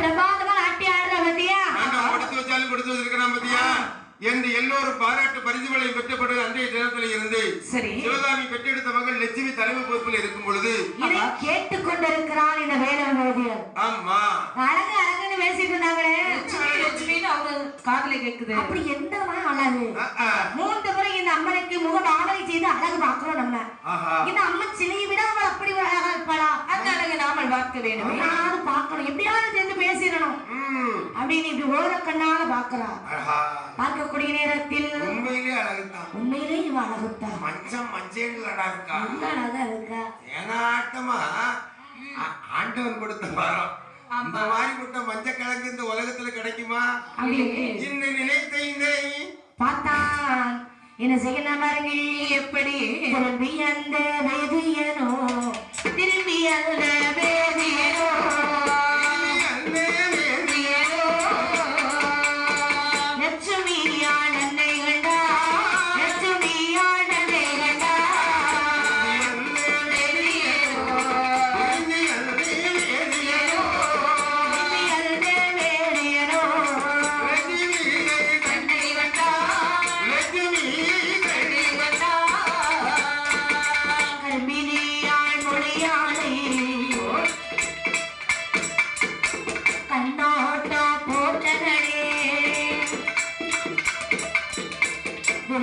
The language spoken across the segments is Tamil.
பிரபாதமா நாட்டி ஆடுற பத்தியா? ஆண்டவன் கொடுத்து வச்சாலும் கொடுத்து வச்சிருக்கிறான் பத்தியா? என்று எல்லோரும் பாராட்டு பரிசுகளை பெற்றப்படுகிற அன்றைய தினத்தில் இருந்து சரி. சிவகாமி பெற்றெடுத்த மகள் லட்சுமி தலைமை பொறுப்பில் இருக்கும் பொழுது இதை கேட்டுக் கொண்டிருக்கிறான் இந்த வேதியர் ஆமா. அழகு அழகுன்னு பேசிட்டு இருந்தாங்களே. லட்சுமி லட்சுமின்னு அவங்க காதுல கேக்குது. அப்படி எந்த அழகு. மூன்று முறை இந்த அம்மனுக்கு முகபாவனை செய்து அழகு பார்க்கிறோம் நம்ம. இந்த அம்மன் சிலையை விட அவள் அப்படி ஒரு அழகா இருப்பாளா? அந்த அழகை நாமல் பார்க்க வேண்டுமே எல்லாரும் பார்க்கணும். எப்படியாவது சேர்ந்து பேசிடணும். அப்படின்னு இப்படி ஓர கண்ணால பாக்குறா பார்க்கக்கூடிய நேரத்தில் உண்மையிலே அழகுதான். உண்மையிலே இவ அழகுத்தான் மஞ்சம் இருக்கா? ரொம்ப அழகா இருக்கா? ஏனாட்டமா ஆ- ஆண்டவன் கொடுத்த வரம் இந்த மாதிரி கொடுத்த மஞ்ச கிழங்கு இந்த உலகத்துல கிடைக்குமா? இந்த நினைத்த இந்த பார்த்தான். என்ன செய்யணும் பாருங்கள் எப்படி? அந்த வேதியனோ திரும்பி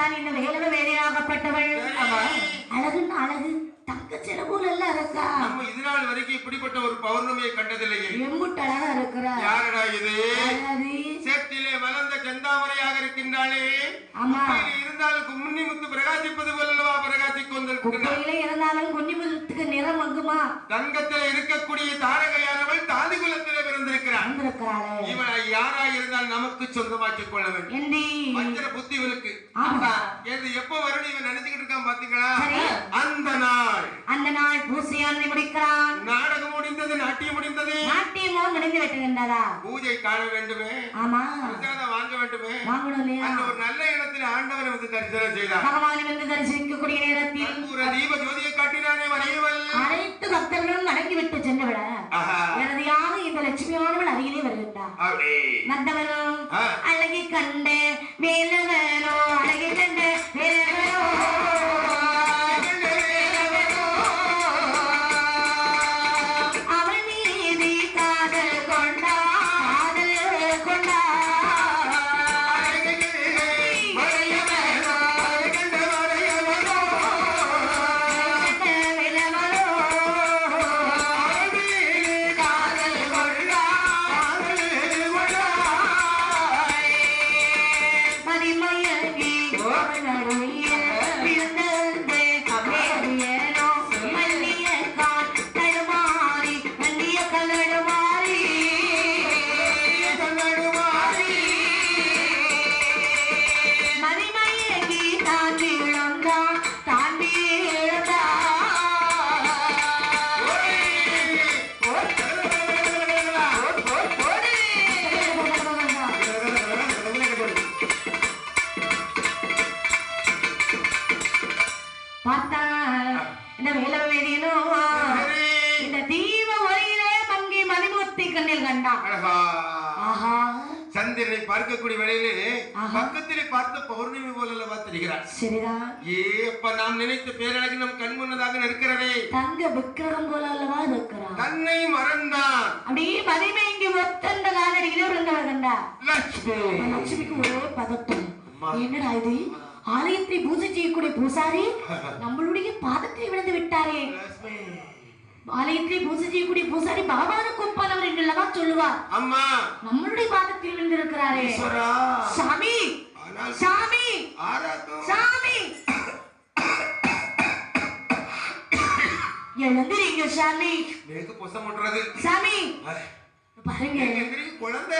பார்த்தான் இந்த வேலவ வேலையாகப்பட்டவள். அழகுன்னு அழகு தங்க சிறபூல் எல்லாம் இருக்கா நம்ம இது நாள் வரைக்கும் இப்படிப்பட்ட ஒரு பௌர்ணமியை கண்டதில்லையே. எம்புட்டு அழகா இருக்கிறா. யாரடா இது? அழகு. சேற்றிலே வளர்ந்த செந்தாமரையாக இருக்கின்றாளே. ஆமா. இருந்தாலும் குப்பையில இருந்தாலும் குஞ்சுமுகத்துக்கு நிறம் மங்குமா? தங்கத்தில் இருக்கக்கூடிய தாரகையானவள் தாதி குலத்திலே பிறந்திருக்கிறாள் இவள் யாரா இருந்தால் நமக்கு சொந்தமாக்கிக் கொள்ள வேண்டும். வஞ்சர புத்தி இவனுக்கு ஆமா. இது எப்ப வரும்னு இவன் நினைச்சுக்கிட்டு இருக்கான் பாத்தீங்களா. அந்த நாள். அந்த நாள் பூசையானதை முடிக்கிறான். நாடகம் முடிந்தது நாட்டியம் முடிந்தது. நாட்டியமோ முடிந்து விட்டுகின்றதா பூஜை காண வேண்டுமே. ஆமா. வாங்க வேண்டுமே. வாங்கணும் அந்த ஒரு நல்ல இடத்தில் ஆண்டவனை வந்து தரிசனம் செய்தார். பகவான் வந்து தரிசிக்கக்கூடிய நேரத்தில் கற்பூர தீப ஜோதியை காட்டினானே வரையவள். அனைத்து பக்தர்களும் வணங்கிவிட்டு சென்று விட ஆஹா. இறுதியாக இந்த லட்சுமியானவள் அருகிலே வருகின்றார். ஆ. அழகி கண்டு வேலவனோ அழகி கண்டு பார்த்தா இந்த வேலை வேதியனோ இந்த தீப ஒளியிலே மங்கி மதிமூர்த்தி கண்ணில் கண்டான் ஆஹா. சந்திரனை பார்க்கக்கூடிய வேளையிலே. பக்கத்திலே பார்த்த பௌர்ணமி போல தெரிகிறார் சரிதான் ஏ அப்ப நாம் நினைத்த பேரழகு நம் கண் முன்னதாக நிற்கிறதே. தங்க விக்கிரகம் போல அல்லவா இருக்கிறான் தன்னை மறந்தான் அப்படியே மதிமயங்கி ஒத்தந்த காலடியிலே இருந்தவள் கண்டா லட்சுமி. லட்சுமிக்கு ஒரே பதட்டம் என்னடா இது? ஆலயத்தை பூஜை செய்யக்கூடிய பூசாரி நம்மளுடைய பாதத்தில் விழுந்து விட்டாரே. லட்சுமி ஆலயத்தை பூஜை செய்யக்கூடிய பூசாரி பாபாவுக்கு ஒப்பானவர் என்றல்லவா சொல்லுவார். அம்மா. நம்மளுடைய பாதத்தில் விழுந்திருக்கிறாரே. சாமி. சாமி. சாமி. எழுந்திரீங்க சாமி. சாமி. பாருங்க. குழந்தை.